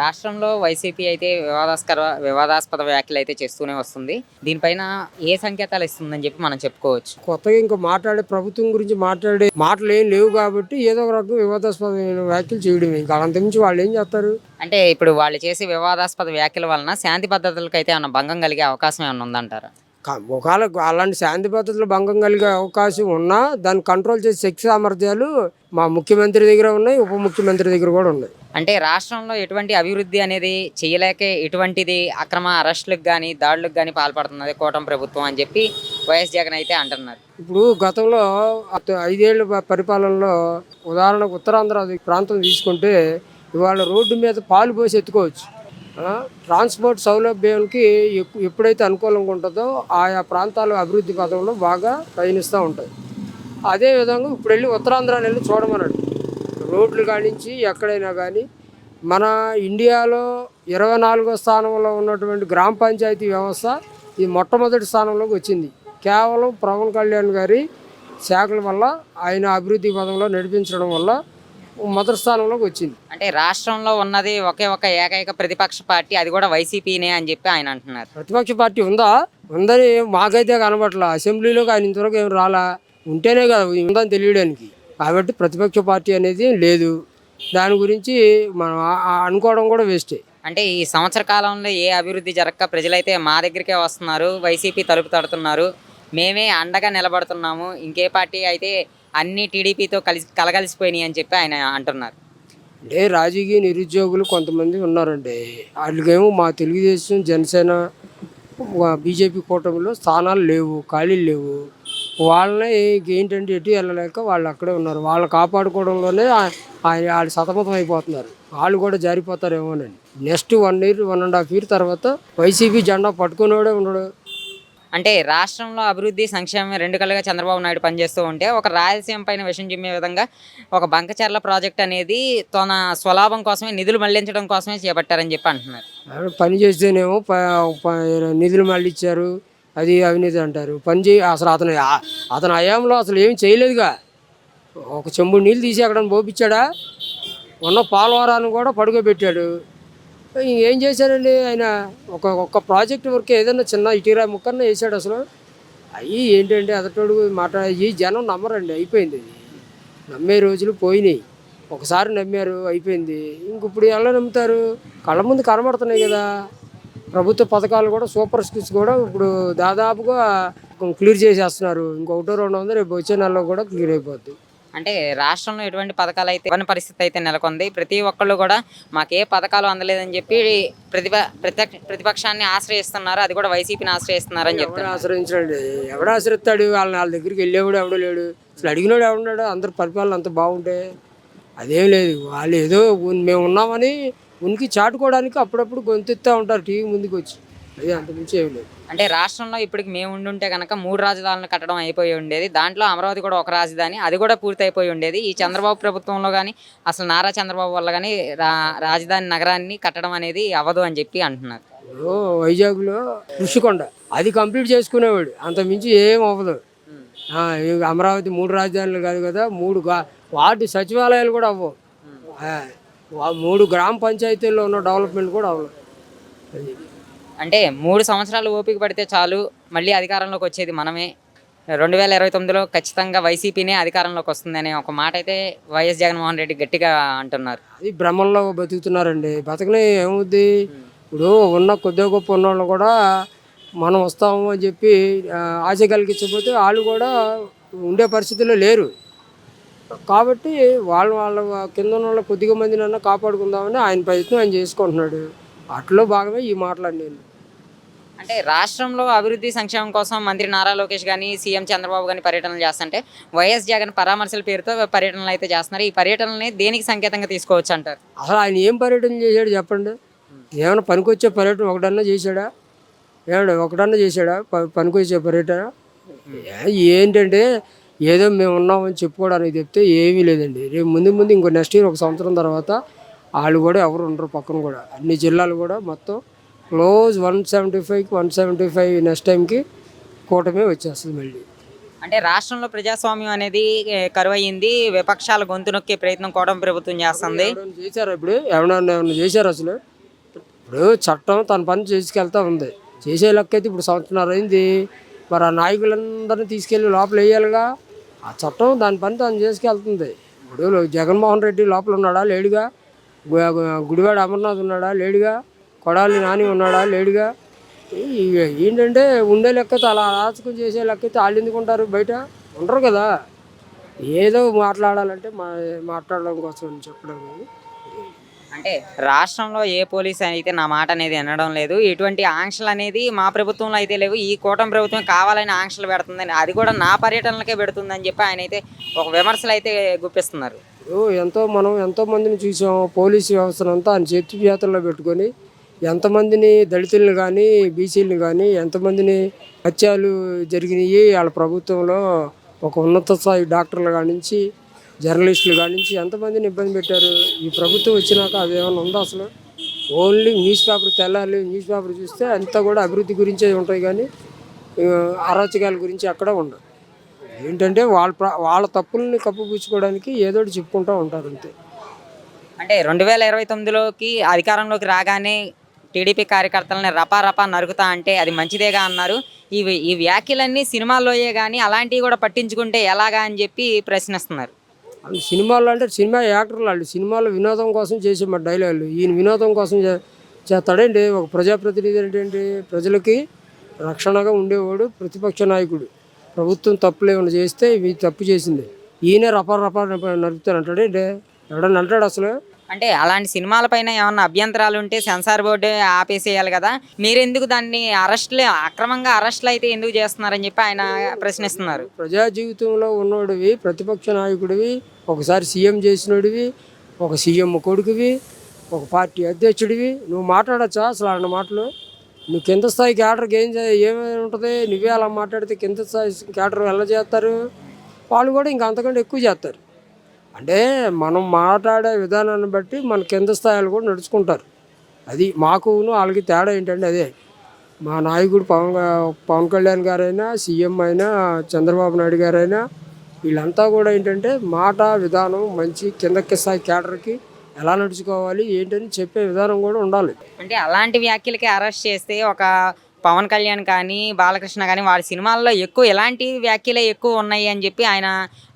రాష్ట్రంలో వైసీపీ అయితే వివాదాస్కర వివాదాస్పద వ్యాఖ్యలు అయితే చేస్తూనే వస్తుంది. దీనిపైన ఏ సంకేతాలు ఇస్తుందని చెప్పి మనం చెప్పుకోవచ్చు. కొత్తగా ఇంకా మాట్లాడే ప్రభుత్వం గురించి మాట్లాడే మాటలు ఏం లేవు కాబట్టి ఏదో ఒక రకం వివాదాస్పదమైన వ్యాఖ్యలు చేయడమే ఇంకా అంతకుమించి వాళ్ళు ఏం చేస్తారు? అంటే ఇప్పుడు వాళ్ళు చేసే వివాదాస్పద వ్యాఖ్యల వలన శాంతి భద్రతలకు అయితే ఏమైనా భంగం కలిగే అవకాశం ఏమైనా ఉందంటారా? ఒకవేళ అలాంటి శాంతి భద్రతలు భంగం కలిగే అవకాశం ఉన్నా దాన్ని కంట్రోల్ చేసే శక్తి సామర్థ్యాలు మా ముఖ్యమంత్రి దగ్గర ఉన్నాయి ఉప ముఖ్యమంత్రి దగ్గర కూడా ఉన్నాయి. అంటే రాష్ట్రంలో ఎటువంటి అభివృద్ధి అనేది చేయలేకే ఎటువంటిది అక్రమ అరెస్టులకు కానీ దాడులకు కానీ పాల్పడుతున్నది కూటమి ప్రభుత్వం అని చెప్పి వైఎస్ జగన్ అయితే అంటున్నారు. ఇప్పుడు గతంలో ఐదేళ్ళ పరిపాలనలో ఉదాహరణకు ఉత్తరాంధ్ర ప్రాంతం తీసుకుంటే ఇవాళ రోడ్డు మీద పాలు పోసి ఎత్తుకోవచ్చు. ట్రాన్స్పోర్ట్ సౌలభ్యానికి ఎప్పుడైతే అనుకూలంగా ఉంటుందో ఆయా ప్రాంతాలు అభివృద్ధి పథంలో బాగా పయనిస్తూ ఉంటాయి. అదేవిధంగా ఇప్పుడు వెళ్ళి ఉత్తరాంధ్రాన్ని వెళ్ళి చూడమన్నాడు రోడ్లు కానించి ఎక్కడైనా కానీ మన ఇండియాలో ఇరవై నాలుగో స్థానంలో ఉన్నటువంటి గ్రామ పంచాయతీ వ్యవస్థ ఈ మొట్టమొదటి స్థానంలోకి వచ్చింది. కేవలం పవన్ కళ్యాణ్ గారి శాఖల వల్ల ఆయన అభివృద్ధి పదంలో నడిపించడం వల్ల మొదటి స్థానంలోకి వచ్చింది అంటే రాష్ట్రంలో ఉన్నది ఒకే ఒక ఏకైక ప్రతిపక్ష పార్టీ అది కూడా వైసీపీనే అని చెప్పి ఆయన అంటున్నారు. ప్రతిపక్ష పార్టీ ఉందా? ఉందని మాకైతే కనబట్ల అసెంబ్లీలోకి ఆయన ఇంతవరకు ఏం రాలా? ఉంటేనే కదా ఉందని తెలియడానికి. కాబట్టి ప్రతిపక్ష పార్టీ అనేది లేదు. దాని గురించి మనం అనుకోవడం కూడా వేస్టే. అంటే ఈ సంవత్సర కాలంలో ఏ అభివృద్ధి జరగక ప్రజలైతే మా దగ్గరికే వస్తున్నారు వైసీపీ తలుపు తడుతున్నారు. మేమే అండగా నిలబడుతున్నాము. ఇంకే పార్టీ అయితే అన్ని టీడీపీతో కలిసి కలగలిసిపోయినాయి అని చెప్పి ఆయన అంటున్నారు. అంటే రాజకీయ నిరుద్యోగులు కొంతమంది ఉన్నారండి. వాళ్ళకేమో మా తెలుగుదేశం జనసేన బీజేపీ కూటమిలో స్థానాలు లేవు ఖాళీలు లేవు. వాళ్ళని ఏంటంటే ఎటు వెళ్ళలేక వాళ్ళు అక్కడే ఉన్నారు. వాళ్ళు కాపాడుకోవడంలోనే ఆయన వాళ్ళు సతమతం అయిపోతున్నారు. వాళ్ళు కూడా జారిపోతారేమోనండి. Next one year one and half year తర్వాత వైసీపీ జెండా పట్టుకునేవాడే ఉండడు. అంటే రాష్ట్రంలో అభివృద్ధి సంక్షేమం రెండు కళ్ళుగా చంద్రబాబు నాయుడు పనిచేస్తూ ఉంటే ఒక రాయలసీమ పైన విషయం చెప్పే విధంగా ఒక బంకచర్ల ప్రాజెక్ట్ అనేది తన స్వలాభం కోసమే నిధులు మళ్ళించడం కోసమే చేపట్టారని చెప్పి అంటున్నారు. పని చేస్తేనేమో ప- నిధులు మళ్ళించారు అది అవినీతి అంటారు. పని చే అసలు అతను అతను హయాంలో అసలు ఏమి చేయలేదుగా. ఒక చెంబు నీళ్ళు తీసి అక్కడ పోపించాడా ఉన్న పాలవరాన్ని కూడా పడుకోబెట్టాడు. ఏం చేశారండి? ఆయన ఒక ఒక్క ప్రాజెక్ట్ వరకు ఏదైనా చిన్న ఇటీరా ముక్కన్న వేసాడు అసలు. అయ్యి ఏంటంటే అదటోడు మాట ఈ జనం నమ్మరండి అయిపోయింది. అది నమ్మే రోజులు పోయినాయి. ఒకసారి నమ్మారు అయిపోయింది. ఇంక ఇప్పుడు ఎలా నమ్ముతారు? కళ్ళ ముందు కనబడుతున్నాయి కదా. ప్రభుత్వ పథకాలు కూడా సూపర్ స్కిల్స్ కూడా ఇప్పుడు దాదాపుగా క్లియర్ చేసేస్తున్నారు. ఇంకొకటో రెండు వందలు రేపు వచ్చే నెలలో కూడా క్లియర్ అయిపోద్ది. అంటే రాష్ట్రంలో ఎటువంటి పథకాలు అయితే ఇవ్వని పరిస్థితి అయితే నెలకొంది. ప్రతి ఒక్కళ్ళు కూడా మాకు ఏ పథకాలు అందలేదని చెప్పి ప్రతిప ప్రతిపక్ష ప్రతిపక్షాన్ని ఆశ్రయిస్తున్నారు. అది కూడా వైసీపీని ఆశ్రయిస్తున్నారు అని చెప్తున్నారు. ఆశ్రయించండి ఎవడు ఆశ్రయిస్తాడు? వాళ్ళని వాళ్ళ దగ్గరికి వెళ్ళేవాడు ఎవడో లేడు? అసలు అడిగినాడు ఎవడున్నాడు అందరు పరిపాలన అంత బాగుంటే అదేం లేదు. వాళ్ళు ఏదో మేము ఉన్నామని ఉనికి చాటుకోవడానికి అప్పుడప్పుడు గొంతెత్తా ఉంటారు టీవీ ముందుకు వచ్చి లేదు. అంటే రాష్ట్రంలో ఇప్పటికి మేము ఉండుంటే కనుక మూడు రాజధానులు కట్టడం అయిపోయి ఉండేది. దాంట్లో అమరావతి కూడా ఒక రాజధాని అది కూడా పూర్తి అయిపోయి ఉండేది. ఈ చంద్రబాబు ప్రభుత్వంలో కానీ అసలు నారా చంద్రబాబు వల్ల కానీ రా రాజధాని నగరాన్ని కట్టడం అనేది అవ్వదు అని చెప్పి అంటున్నారు. వైజాగ్లో ఋషికొండ అది కంప్లీట్ చేసుకునేవాడు. అంత మించి ఏం అవ్వదు. అమరావతి మూడు రాజధానులు కాదు కదా మూడు వాటి సచివాలయాలు కూడా అవ్వవు. మూడు గ్రామ పంచాయతీల్లో ఉన్న డెవలప్మెంట్ కూడా అవ్వదు అది అంటే మూడు సంవత్సరాలు ఓపిక పడితే చాలు. మళ్ళీ అధికారంలోకి వచ్చేది మనమే. రెండు వేల ఇరవై తొమ్మిదిలో ఖచ్చితంగా వైసీపీనే అధికారంలోకి వస్తుందనే ఒక మాట అయితే వైఎస్ జగన్మోహన్ రెడ్డి గట్టిగా అంటున్నారు. అది భ్రమంలో బతుకుతున్నారండి. బతకని ఏమవుద్ది ఇప్పుడు ఉన్న కొద్దిగా గొప్ప ఉన్నవాళ్ళు కూడా మనం వస్తాము అని చెప్పి ఆశ కలిగించకపోతే వాళ్ళు కూడా ఉండే పరిస్థితుల్లో లేరు. కాబట్టి వాళ్ళు వాళ్ళ కింద ఉన్న వాళ్ళ కొద్దిగా మందినన్నా కాపాడుకుందామని ఆయన ప్రయత్నం ఆయన చేసుకుంటున్నాడు. అట్లో భాగమే ఈ మాటలు నేను అంటే రాష్ట్రంలో అభివృద్ధి సంక్షేమం కోసం మంత్రి నారా లోకేష్ కానీ సీఎం చంద్రబాబు కానీ పర్యటనలు చేస్తుంటే వైఎస్ జగన్ పరామర్శల పేరుతో పర్యటనలు అయితే చేస్తున్నారు. ఈ పర్యటనల్ని దేనికి సంకేతంగా తీసుకోవచ్చు అంటారు? అసలు ఆయన ఏం పర్యటన చేశాడు చెప్పండి? ఏమైనా పనికొచ్చే పర్యటన ఒకటన్నా చేశాడా? ఏమండి ఒకటన్నా చేశాడా? పనికొచ్చే పర్యటన? ఏంటంటే ఏదో మేము ఉన్నామని చెప్పుకోవడానికి చెప్తే ఏమీ లేదండి. రేపు ముందు ముందు ఇంకో నెక్స్ట్ ఇయర్ ఒక సంవత్సరం తర్వాత వాళ్ళు కూడా ఎవరు ఉండరు పక్కన కూడా. అన్ని జిల్లాలు కూడా మొత్తం క్లోజ్ వన్ సెవెంటీ ఫైవ్కి వన్ సెవెంటీ ఫైవ్ నెక్స్ట్ టైంకి కూటమే వచ్చేస్తుంది మళ్ళీ. అంటే రాష్ట్రంలో ప్రజాస్వామ్యం అనేది కరువయ్యింది విపక్షాల గొంతు నొక్కే ప్రయత్నం కూటమి ప్రభుత్వం చేస్తుంది. చేశారా ఇప్పుడు? ఎవరైనా ఏమైనా చేశారు అసలు? ఇప్పుడు చట్టం తన పని చేసుకెళ్తా ఉంది. చేసే లెక్క అయితే ఇప్పుడు సంవత్సరం అయింది. మరి ఆ నాయకులందరినీ తీసుకెళ్ళి లోపల వేయాలిగా. ఆ చట్టం దాని పని తను చేసుకెళ్తుంది. ఇప్పుడు జగన్మోహన్ రెడ్డి లోపల ఉన్నాడా లేడుగా? గుడివాడ అమర్నాథ్ ఉన్నాడా? లేడుగా? కొడాలి నాని ఉన్నాడా? లేడుగా? ఏంటంటే ఉండే లెక్క అలా ఆచకం చేసే లెక్క అయితే వాళ్ళు ఎందుకు ఉంటారు బయట? ఉండరు కదా. ఏదో మాట్లాడాలంటే మా మాట్లాడడం కోసం అని చెప్పడం అంటే రాష్ట్రంలో ఏ పోలీస్ అయితే నా మాట అనేది వినడం లేదు ఇటువంటి ఆంక్షలు అనేది మా ప్రభుత్వంలో అయితే లేవు ఈ కూటమి ప్రభుత్వం కావాలని ఆంక్షలు పెడుతుందని అది కూడా నా పర్యటనలకే పెడుతుందని చెప్పి ఆయన అయితే ఒక విమర్శలు అయితే గుప్పిస్తున్నారు. ఎంతో మనం ఎంతో మందిని చూసాం. పోలీసు వ్యవస్థనంతా ఆయన చేతి చేతుల్లో పెట్టుకొని ఎంతమందిని దళితులను కానీ బీసీలను కానీ ఎంతమందిని హత్యలు జరిగినాయి. వాళ్ళ ప్రభుత్వంలో ఒక ఉన్నత స్థాయి డాక్టర్లు కానించి జర్నలిస్టులు కానించి ఎంతమందిని ఇబ్బంది పెట్టారు? ఈ ప్రభుత్వం వచ్చినాక అది ఏమైనా ఉందా అసలు? ఓన్లీ న్యూస్ పేపర్ తెల్లాలి న్యూస్ పేపర్ చూస్తే అంతా కూడా అభివృద్ధి గురించే ఉంటాయి కానీ అరాచకాల గురించి అక్కడ ఉండదు. ఏంటంటే వాళ్ళ వాళ్ళ తప్పుల్ని కప్పుపుచ్చుకోవడానికి ఏదో చెప్పుకుంటూ ఉంటారు అంతే. అంటే రెండు వేల ఇరవై తొమ్మిదిలోకి అధికారంలోకి రాగానే టీడీపీ కార్యకర్తలని రపా రపా నరుకుతా అంటే అది మంచిదేగా అన్నారు. ఇవి ఈ వ్యాఖ్యలన్నీ సినిమాల్లోయే కానీ అలాంటివి కూడా పట్టించుకుంటే ఎలాగా అని చెప్పి ప్రశ్నిస్తున్నారు. వాళ్ళు సినిమాల్లో అంటే సినిమా యాక్టర్లు వాళ్ళు సినిమాలో వినోదం కోసం చేసే మా డైలాగులు. ఈయన వినోదం కోసం చేస్తాడండి ఒక ప్రజాప్రతినిధి అంటే ఏంటి ప్రజలకి రక్షణగా ఉండేవాడు ప్రతిపక్ష నాయకుడు. ప్రభుత్వం తప్పులు ఏమైనా చేస్తే ఇవి తప్పు చేసింది. ఈయన రపా రపా నడుపుతానంటాడండి ఎవడన్నా అంటాడు అసలు? అంటే అలాంటి సినిమాలపైన ఏమన్నా అభ్యంతరాలు ఉంటే సెన్సార్ బోర్డు ఆపేసేయాలి కదా. మీరెందుకు దాన్ని అరెస్ట్లు అక్రమంగా అరెస్ట్లు అయితే ఎందుకు చేస్తున్నారని చెప్పి ఆయన ప్రశ్నిస్తున్నారు. ప్రజా జీవితంలో ఉన్నోడివి ప్రతిపక్ష నాయకుడివి ఒకసారి సీఎం చేసినోడివి ఒక సీఎం కొడుకువి ఒక పార్టీ అధ్యక్షుడివి. నువ్వు మాట్లాడచ్చా అసలు అన్న మాటలు? నువ్వు కింద స్థాయి క్యాడర్కి ఏం ఏమైనా ఉంటుంది? నువ్వే అలా మాట్లాడితే కింద స్థాయి క్యాడర్ ఎలా చేస్తారు? వాళ్ళు కూడా ఇంకా అంతకంటే ఎక్కువ చేస్తారు. అంటే మనం మాట్లాడే విధానాన్ని బట్టి మన కింద స్థాయిలు కూడా నడుచుకుంటారు. అది మాకును వాళ్ళకి తేడా ఏంటంటే అదే. మా నాయకుడు పవన్ పవన్ కళ్యాణ్ గారైనా సీఎం అయినా చంద్రబాబు నాయుడు గారైనా వీళ్ళంతా కూడా ఏంటంటే మాట విధానం మంచి కిందకి స్థాయి క్యాడర్కి ఎలా నడుచుకోవాలి ఏంటని చెప్పే విధానం కూడా ఉండాలి. అంటే అలాంటి వ్యాఖ్యలకి అరెస్ట్ చేస్తే ఒక పవన్ కళ్యాణ్ కానీ బాలకృష్ణ కానీ వాడి సినిమాల్లో ఎక్కువ ఎలాంటి వ్యాఖ్యలే ఎక్కువ ఉన్నాయి అని చెప్పి ఆయన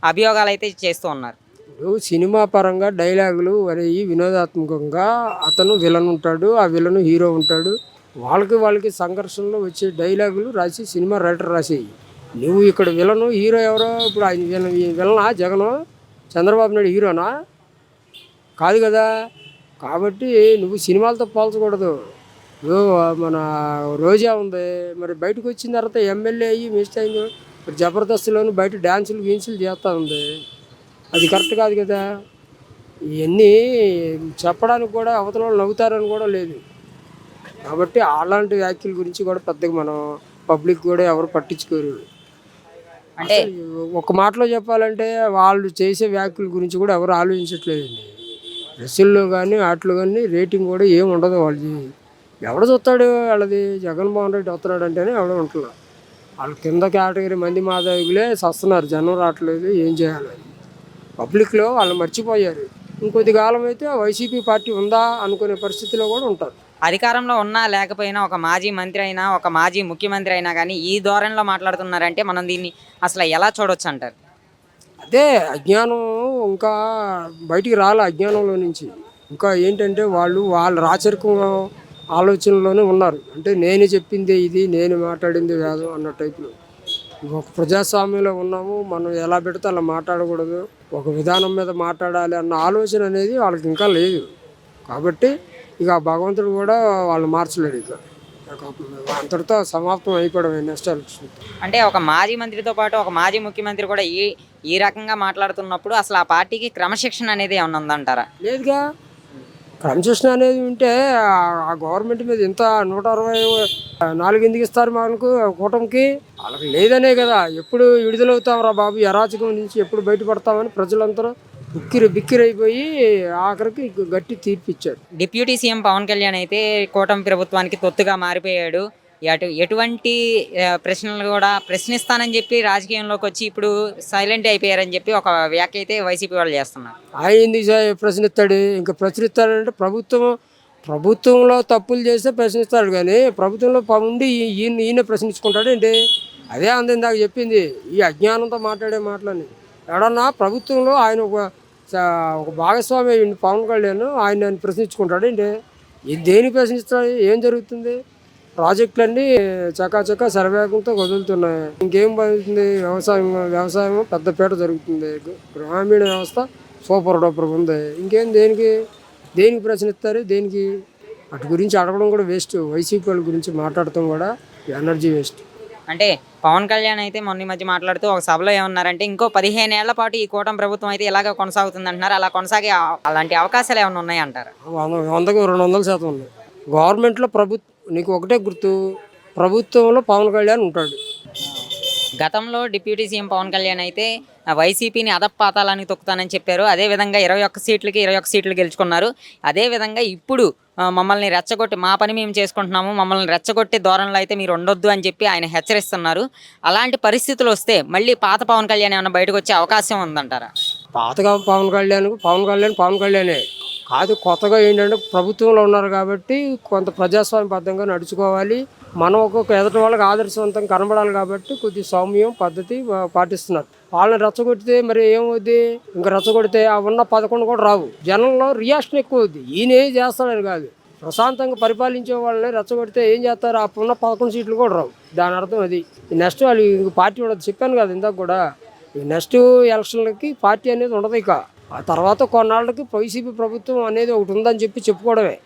అభియోగాలు అయితే చేస్తూ ఉన్నారు. ఇప్పుడు సినిమా పరంగా డైలాగులు అనేవి వినోదాత్మకంగా అతను విలన్ ఉంటాడు ఆ విలన్ హీరో ఉంటాడు. వాళ్ళకి వాళ్ళకి సంఘర్షణలో వచ్చే డైలాగులు రాసి సినిమా రైటర్ రాసేయి. నువ్వు ఇక్కడ విలను హీరో ఎవరో? ఇప్పుడు ఆయన విలనా? జగను? చంద్రబాబు నాయుడు హీరోనా? కాదు కదా? కాబట్టి నువ్వు సినిమాలతో పోల్చకూడదు. మన రోజా ఉంది. మరి బయటకు వచ్చిన తర్వాత ఎమ్మెల్యే అయ్యి మినిస్టర్ అయింది ఇప్పుడు జబర్దస్త్లోను బయట డ్యాన్సులు గీన్సులు చేస్తూ ఉంది. అది కరెక్ట్ కాదు కదా? ఇవన్నీ చెప్పడానికి కూడా అవతల వాళ్ళు నవ్వుతారని కూడా లేదు. కాబట్టి అలాంటి వ్యాఖ్యల గురించి కూడా పెద్దగా మనం పబ్లిక్ కూడా ఎవరు పట్టించుకోరు. అంటే ఒక మాటలో చెప్పాలంటే వాళ్ళు చేసే వ్యాఖ్యల గురించి కూడా ఎవరు ఆలోచించట్లేదండి. డ్రెస్సుల్లో కానీ వాటిలో కానీ రేటింగ్ కూడా ఏమి ఉండదు వాళ్ళది ఎవడు చూస్తాడు వాళ్ళది? జగన్మోహన్ రెడ్డి వస్తున్నాడు అంటేనే ఎవడో ఉంటున్నారు వాళ్ళ కింద కేటగిరీ మంది మాధవికులే చస్తున్నారు జనం రావట్లేదు ఏం చేయాలి? పబ్లిక్లో వాళ్ళు మర్చిపోయారు. ఇంకొద్ది కాలం అయితే వైసీపీ పార్టీ ఉందా అనుకునే పరిస్థితిలో కూడా ఉంటారు. అధికారంలో ఉన్నా లేకపోయినా ఒక మాజీ మంత్రి అయినా ఒక మాజీ ముఖ్యమంత్రి అయినా కానీ ఈ ధోరణిలో మాట్లాడుతున్నారంటే మనం దీన్ని అసలు ఎలా చూడొచ్చు అంటారు? అదే అజ్ఞానం ఇంకా బయటికి రాలే అజ్ఞానంలో నుంచి. ఇంకా ఏంటంటే వాళ్ళు వాళ్ళ రాచరికం ఆలోచనలోనే ఉన్నారు. అంటే నేను చెప్పిందే ఇది నేను మాట్లాడింది వేదం అన్న టైప్లో. ఒక ప్రజాస్వామ్యంలో ఉన్నాము మనం ఎలా పెడితే అలా మాట్లాడకూడదు ఒక విధానం మీద మాట్లాడాలి అన్న ఆలోచన అనేది వాళ్ళకి ఇంకా లేదు. కాబట్టి ఇక భగవంతుడు కూడా వాళ్ళు మార్చలేడు ఇక. అంతటితో సమాప్తం అయిపోవడం నెక్స్ట్ ఎలక్షన్ అంటే ఒక మాజీ మంత్రితో పాటు ఒక మాజీ ముఖ్యమంత్రి కూడా ఈ ఈ రకంగా మాట్లాడుతున్నప్పుడు అసలు ఆ పార్టీకి క్రమశిక్షణ అనేది ఏమన్నా ఉందంటారా? లేదుగా. క్రమశిక్షణ అనేది ఉంటే ఆ- గవర్నమెంట్ మీద ఇంత నూట అరవై నాలుగు ఎందుకు ఇస్తారు మనకు కూటమికి? వాళ్ళకి లేదనే కదా. ఎప్పుడు విడుదలవుతాం రా బాబు. అరాచకం నుంచి ఎప్పుడు బయటపడతామని ప్రజలందరూ బిక్కిరి బిక్కిరైపోయి ఆఖరికి గట్టి తీర్పు ఇచ్చారు డిప్యూటీ సీఎం పవన్ కళ్యాణ్ అయితే కూటమి ప్రభుత్వానికి తొత్తుగా మారిపోయాడు. అటు ఎటువంటి ప్రశ్నలు కూడా ప్రశ్నిస్తానని చెప్పి రాజకీయంలోకి వచ్చి ఇప్పుడు సైలెంట్ అయిపోయారని చెప్పి ఒక వ్యాఖ్య అయితే వైసీపీ వాళ్ళు చేస్తున్నారు. చే- ప్రశ్నిస్తాడు. ఇంకా ప్రశ్నిస్తాడంటే ప్రభుత్వం ప్రభుత్వంలో తప్పులు చేస్తే ప్రశ్నిస్తాడు కానీ ప్రభుత్వంలో ఉండి ఈయన ఈయన ప్రశ్నించుకుంటాడు ఏంటి అదే అంది ఇందాక చెప్పింది. ఈ అజ్ఞానంతో మాట్లాడే మాటలని ఎడన్నా ప్రభుత్వంలో ఆయన ఒక ఒక భాగస్వామి అయ్యింది పవన్ కళ్యాణ్ ఆయన ఆయన ప్రశ్నించుకుంటాడు. ఏంటి? దేని ప్రశ్నిస్తాడు? ఏం జరుగుతుంది? ప్రాజెక్టులన్నీ చకాచకా సర్వేగంతో వదులుతున్నాయి. ఇంకేం పడుతుంది వ్యవసాయం వ్యవసాయం పెద్దపేట జరుగుతుంది. గ్రామీణ వ్యవస్థ సూపర్ డూపర్ ఉంది. ఇంకేం దేనికి దేనికి ప్రశ్నిస్తారు? దేనికి? అటు గురించి అడగడం కూడా వేస్ట్. వైసీపీ వాళ్ళ గురించి మాట్లాడటం కూడా ఎనర్జీ వేస్ట్. అంటే పవన్ కళ్యాణ్ అయితే మొన్న మధ్య మాట్లాడుతూ ఒక సభలో ఏమన్నారంటే ఇంకో పదిహేను ఏళ్ళ పాటు ఈ కూటమి ప్రభుత్వం అయితే ఇలాగ కొనసాగుతుంది అంటున్నారు అలా కొనసాగే అలాంటి అవకాశాలు ఏమైనా ఉన్నాయంటారు వంద వందకు రెండు వందల శాతం ఉంది గవర్నమెంట్లో ప్రభుత్వం నీకు ఒకటే గుర్తు ప్రభుత్వంలో పవన్ కళ్యాణ్ ఉంటాడు. గతంలో డిప్యూటీ సీఎం పవన్ కళ్యాణ్ అయితే వైసీపీని అదపాతాలని తొక్కుతానని చెప్పారు. అదే విధంగా ఇరవై ఒక్క సీట్లకి ఇరవై ఒక్క సీట్లు గెలుచుకున్నారు. అదే విధంగా ఇప్పుడు మమ్మల్ని రెచ్చగొట్టి మా పని మేము చేసుకుంటున్నాము మమ్మల్ని రెచ్చగొట్టే ధోరణిలో అయితే మీరు ఉండొద్దు అని చెప్పి ఆయన హెచ్చరిస్తున్నారు. అలాంటి పరిస్థితులు వస్తే మళ్ళీ పాత పవన్ కళ్యాణ్ ఏమైనా బయటకు వచ్చే అవకాశం ఉందంటారా? పాతగా పవన్ కళ్యాణ్ పవన్ కళ్యాణ్ పవన్ కళ్యాణే. కాదు కొత్తగా ఏంటంటే ప్రభుత్వంలో ఉన్నారు కాబట్టి కొంత ప్రజాస్వామ్యబద్ధంగా నడుచుకోవాలి. మనం ఒక్కొక్క ఎదుటి వాళ్ళకి ఆదర్శవంతం కనబడాలి కాబట్టి కొద్ది సౌమ్యం పద్ధతి పాటిస్తున్నారు. వాళ్ళని రెచ్చగొడితే మరి ఏమవుద్ది? ఇంకా రెచ్చగొడితే ఆ ఉన్న పదకొండు కూడా రావు. జనంలో రియాక్షన్ ఎక్కువ అవుద్ది ఈయన ఏం చేస్తాడని కాదు. ప్రశాంతంగా పరిపాలించే వాళ్ళని రెచ్చగొడితే ఏం చేస్తారు? ఆ ఉన్న పదకొండు సీట్లు కూడా రావు. దాని అర్థం అది. నెక్స్ట్ వాళ్ళు ఇంక పార్టీ ఉండదు. చెప్పాను కదా ఇందాక కూడా. ఈ నెక్స్ట్ ఎలక్షన్లకి పార్టీ అనేది ఉండదు ఇక. ఆ తర్వాత కొన్నాళ్ళకి వైసీపీ ప్రభుత్వం అనేది ఒకటి ఉందని చెప్పి చెప్పుకోవడమే.